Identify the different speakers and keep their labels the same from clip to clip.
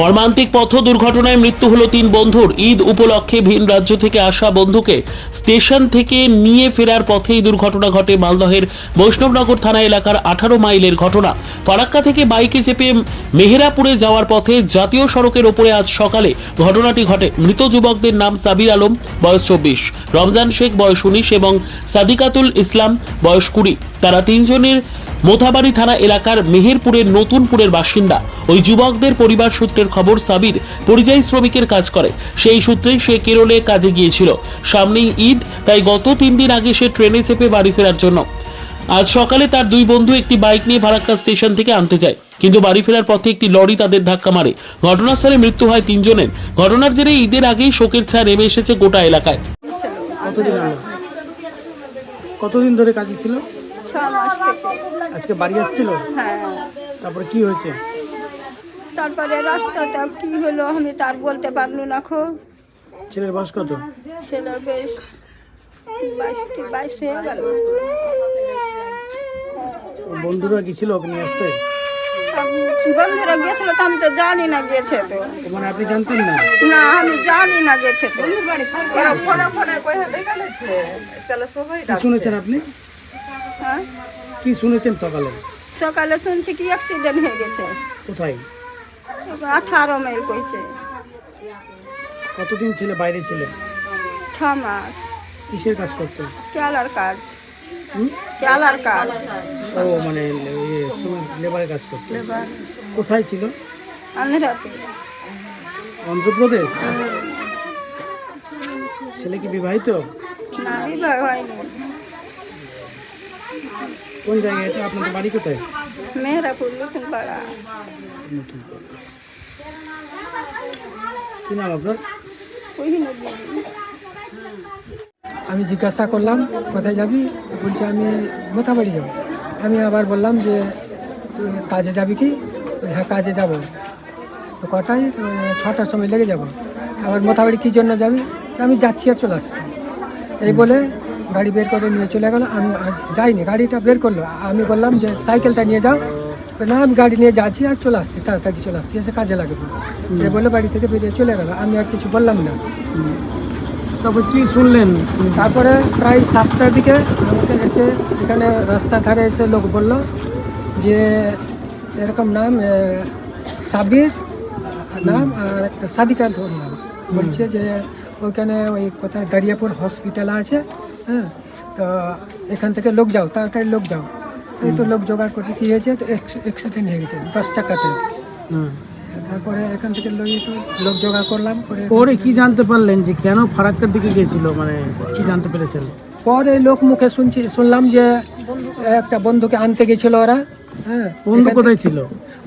Speaker 1: মর্মান্তিক পথ দুর্ঘটনায় মৃত্যু হলো তিন বন্ধুর। ঈদ উপলক্ষে ভিন রাজ্য থেকে আসা বন্ধুকে স্টেশন থেকে নিয়ে ফেরার পথেই দুর্ঘটনা ঘটে মালদহের বৈষ্ণবনগর থানা এলাকার আঠারো মাইলের ঘটনা। ফারাক্কা থেকে বাইকে চেপে মেহেরাপুরে যাওয়ার পথে জাতীয় সড়কের ওপরে আজ সকালে ঘটনাটি ঘটে। মৃত যুবকদের নাম সাবির আলম, বয়স চব্বিশ। রমজান শেখ, বয়স উনিশ এবং সাদিকাতুল ইসলাম, বয়স কুড়ি। তারা তিনজনের মোথাবাড়ি থানা এলাকার মেহেরপুরের নতুনপুরের বাসিন্দা ওই যুবকদের পরিবার সূত্রের খবর সাবির পরিযায়ী শ্রমিকের কাজ করে। সেই সূত্রে সে কেরলে কাজে গিয়েছিল। সামনেই ঈদ, তাই গত তিন দিন আগে সে ট্রেনে চেপে বাড়ি ফেরার জন্য। আজ সকালে তার দুই বন্ধু একটি বাইক নিয়ে ফারাক্কা স্টেশন থেকে আনতে যায়। কিন্তু বাড়ি ফেরার পথে একটি লরি তাদের ধাক্কা মারে। ঘটনাস্থলে মৃত্যু হয় তিনজনের। ঘটনার জেরে ঈদের আগেই শোকের ছায়া নেমে এসেছে গোটা এলাকায়।
Speaker 2: কতদিন ধরে কাজে ছিল?
Speaker 3: ছ মাস থেকে।
Speaker 2: আজকে বাড়ি আসছিল?
Speaker 3: হ্যাঁ।
Speaker 2: তারপরে কি হয়েছে?
Speaker 3: তারপরে রাস্তাতে কি হলো আমি তার বলতে পারলু না খো
Speaker 2: ছেলের বয়স কত?
Speaker 3: ছেলের বেশ বাইশ বাইশ গেল।
Speaker 2: বন্ধুরা গেছিল আসতে?
Speaker 3: বন্ধুরা গেছিল তো আমি তো জানি না গেছে তো।
Speaker 2: মানে আপনি জানতেন না?
Speaker 3: না আমি জানি না গেছে তো।
Speaker 4: ওরা ফোনে ফোনে কইয়া দেখালেছে আজকাল সবাই
Speaker 2: শুনেছেন আপনি?
Speaker 3: হ্যাঁ?
Speaker 2: কি শুনেছেন সকালে?
Speaker 3: সকালে শুনছি কি অ্যাক্সিডেন্ট হয়ে গেছে।
Speaker 2: কোথায়?
Speaker 3: আঠারো মাইল কইছে।
Speaker 2: কতদিন ছেলে বাইরে ছিল?
Speaker 3: ছ মাস।
Speaker 2: কিসের কাজ করতো?
Speaker 3: কেলার কাজ? কেলার কাজ।
Speaker 2: ও মানে লেবারের কাজ করতো? কোথায় ছিল?
Speaker 3: আন্ধ্রাতে।
Speaker 2: অন্ধ্রপ্রদেশ? ছেলে কি বিবাহিত?
Speaker 3: না বিবাহ হয়নি।
Speaker 2: কোন জায়গায় এটা আপনাদের বাড়ি কোথায়?
Speaker 3: মেহরাপুর নতুন পাড়া
Speaker 2: কি নাম আপনার?
Speaker 5: আমি জিজ্ঞাসা করলাম কোথায় যাবি? বলছে আমি মোথাবাড়ি যাব। আমি আবার বললাম যে তুই কাজে যাবি কি? হ্যাঁ কাজে যাব। তো কটায়? ছটার সময় লেগে যাব। আবার মোথাবাড়ি কী জন্য যাবি? আমি যাচ্ছি আর চলে আসছি। এই বলে গাড়ি বের করে নিয়ে চলে গেল আমি আজ যাইনি গাড়িটা বের করল আমি বললাম যে সাইকেলটা নিয়ে যাও তো না আমি গাড়ি নিয়ে যাচ্ছি আর চলে আসছি তাড়াতাড়ি চলে আসছি এসে কাজে লাগবে এই বলে বাড়ি থেকে বেরিয়ে চলে গেল আমি আর কিছু বললাম না
Speaker 2: তারপর কি শুনলেন
Speaker 5: তারপরে প্রায় সাতটার দিকে আমাকে এসে এখানে রাস্তার ধারে এসে লোক বলল যে এরকম নাম এ, সাবির নাম আর একটা সাদিকার ধর নাম বলছে যে ওইখানে ওই কোথায় দারিয়াপুর হসপিটাল আছে হ্যাঁ? তো এখান থেকে লোক যাও তাড়াতাড়ি লোক যাও। এই তো লোক জোগাড় করছে কী হয়েছে তো অ্যাক্সিডেন্ট হয়ে গেছে দশ চাকাতে।
Speaker 2: হুম।
Speaker 5: তারপরে এখান থেকে লই তো লোক জোগাড় করলাম করে
Speaker 2: পরে কি জানতে পারলেন যে কেন ফারাক্কার দিকে গিয়েছিল মানে কি জানতে পেরেছেন?
Speaker 5: পরে লোক মুখে শুনছি শুনলাম যে একটা বন্ধুকে আনতে গেছিল ওরা হ্যাঁ?
Speaker 2: বন্ধু কোথায় ছিল?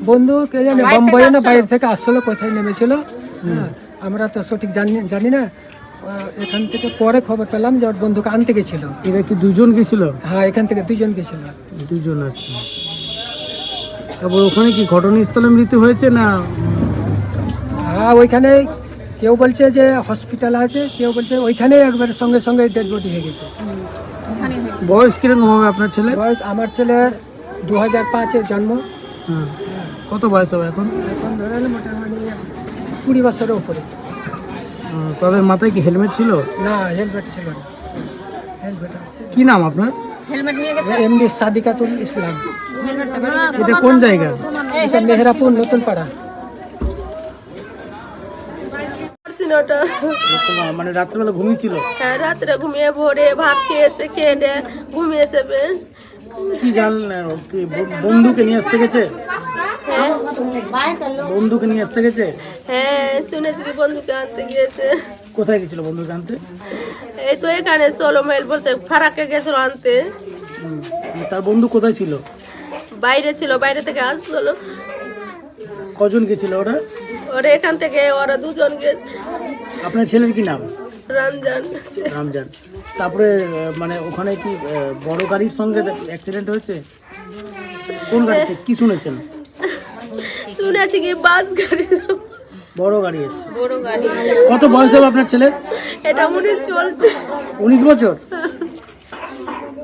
Speaker 5: বন্ধু কে জানে বোম্বাই না বাইরে থেকে আসলো কোথায় নেমেছিল হ্যাঁ? আমরা তো সঠিক জানি জানি না। এখান থেকে পরে খবর পেলাম যে ওর বন্ধুকে আনতে গেছিল।
Speaker 2: এরা কি দুজন গেছিল?
Speaker 5: হ্যাঁ এখান থেকে দুজন গেছিল।
Speaker 2: দুজন আছে তারপর ওখানে কি ঘটনাস্থলে মৃত্যু হয়েছে না?
Speaker 5: হ্যাঁ ওইখানে কেউ বলছে যে হসপিটাল আছে কেউ বলছে ওইখানে একবার সঙ্গে সঙ্গে ডেড বডি হয়ে গেছে।
Speaker 2: বয়স কীরকম হবে আপনার ছেলে?
Speaker 5: বয়স আমার ছেলের দু হাজার পাঁচের জন্ম।
Speaker 2: কত বয়স হবে এখন?
Speaker 5: এখন ধরে মোটামুটি কুড়ি বছরের উপরে।
Speaker 2: তাদের মাথায় কি হেলমেট ছিল?
Speaker 5: না হেলমেট ছিল না। হেলমেট আছে।
Speaker 2: কি নাম আপনার?
Speaker 5: এমডি সাদিকাতুল ইসলাম।
Speaker 2: এটা কোন জায়গা?
Speaker 5: এটা মেহরাপুর নতুন পাড়া
Speaker 4: ওটা।
Speaker 2: মানে রাত্রেবেলা ঘুমিয়েছিল
Speaker 4: হ্যাঁ রাত্রে ঘুমিয়ে ভোরে ভাত খেয়েছে খেয়ে ঘুমিয়েছে বেশ।
Speaker 2: কি জানলেন? ও বন্ধুকে নিয়ে আসতে গেছে? বন্ধুকে নিয়ে আসতে গেছে?
Speaker 4: হ্যাঁ শুনেছি কি বন্ধুকে আনতে গিয়েছে।
Speaker 2: কোথায় গেছিল বন্ধুকে আনতে?
Speaker 4: এই তো এখানে ষোলো মাইল বলছে ফারাক্কে গেছিল আনতে।
Speaker 2: তার বন্ধু কোথায় ছিল?
Speaker 4: বাইরে ছিল বাইরে থেকে আসছিল।
Speaker 2: কজন গেছিল ওরা?
Speaker 4: ওরা এখান থেকে ওরা দুজন গেছে
Speaker 2: আপনার ছেলের কি নাম?
Speaker 4: রমজান।
Speaker 2: রামজান। তারপরে মানে ওখানে কি বড় গাড়ির সঙ্গে অ্যাক্সিডেন্ট হয়েছে? কোন গাড়িতে? কি শুনেছেন?
Speaker 4: শুনেছি কি বাস গাড়ি?
Speaker 2: বড় গাড়ি আছে। বড় গাড়ি কত বয়স হবে আপনার ছেলে?
Speaker 4: এটা মনে চলছে।
Speaker 2: উনিশ বছর?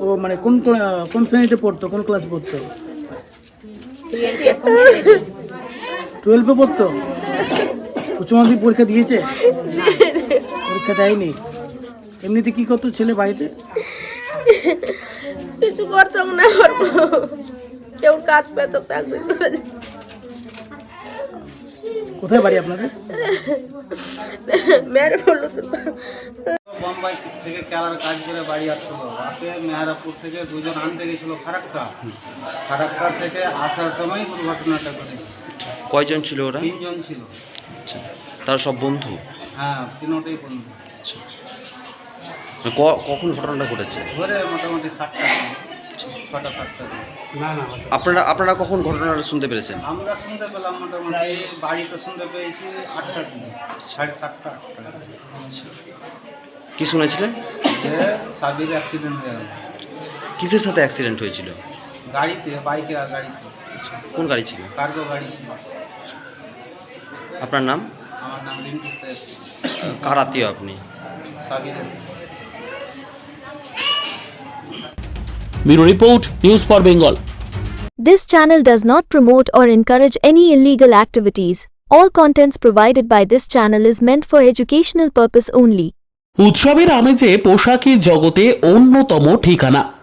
Speaker 2: ও মানে কোন কোন শ্রেণীতে পড়তো? কোন ক্লাস পড়তো? টুয়েলভে পড়তো? উচ্চ মাধ্যমিক পরীক্ষা দিয়েছে? পরীক্ষা দেয়নি। এমনিতে কি করতো ছেলে বাড়িতে?
Speaker 4: কিছু করতাম না করব কেউ কাজ পেত একদিন করে
Speaker 2: কোথায় বাড়ি আপনাদের?
Speaker 6: বোম্বাই থেকে কেলার কাজ করে বাড়ি আসছিল। রাতে মেহারাপুর থেকে দুজন আনতে গেছিল ফারাক্কা। ফারাক্কা থেকে আসার সময় দুর্ঘটনাটা ঘটে
Speaker 7: কয়জন ছিল ওরা?
Speaker 6: তিনজন ছিল।
Speaker 7: আচ্ছা তারা সব বন্ধু?
Speaker 6: হ্যাঁ তিনটেই বন্ধু।
Speaker 7: ক- কখন ঘটনাটা ঘটেছে?
Speaker 6: ধরে মোটামুটি সাতটা ছটা সাতটা না না
Speaker 7: আপনারা আপনারা কখন ঘটনাটা শুনতে পেরেছেন?
Speaker 6: আমরা শুনতে পেলাম মোটামুটি বাড়িতে শুনতে পেয়েছি আটটার দিকে সাড়ে সাতটা আটটা।
Speaker 7: কি শুনেছিলেন?
Speaker 6: সাবির অ্যাক্সিডেন্ট হয়ে গেল।
Speaker 7: কিসের সাথে অ্যাক্সিডেন্ট হয়েছিল?
Speaker 6: গাড়িতে বাইকে আর গাড়িতে।
Speaker 7: কোন গাড়ি ছিল?
Speaker 6: কার্গো গাড়ি ছিল।
Speaker 7: আপনার নাম?
Speaker 6: আমার নাম রিঙ্কু শেখ
Speaker 7: কার আত্মীয় আপনি?
Speaker 6: সাবিরের
Speaker 1: Bureau report news for Bengal
Speaker 8: This channel does not promote or encourage any illegal activities. All contents provided by this channel is meant for educational purpose only.
Speaker 1: উৎসবের আমেজে পোশাকি জগতে অন্যতম ঠিকানা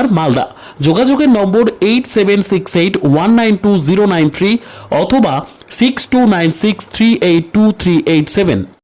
Speaker 1: বাজার মালদা। যোগাযোগের number eight seven six eight one nine two zero nine three অথবা six two nine six three eight two three eight seven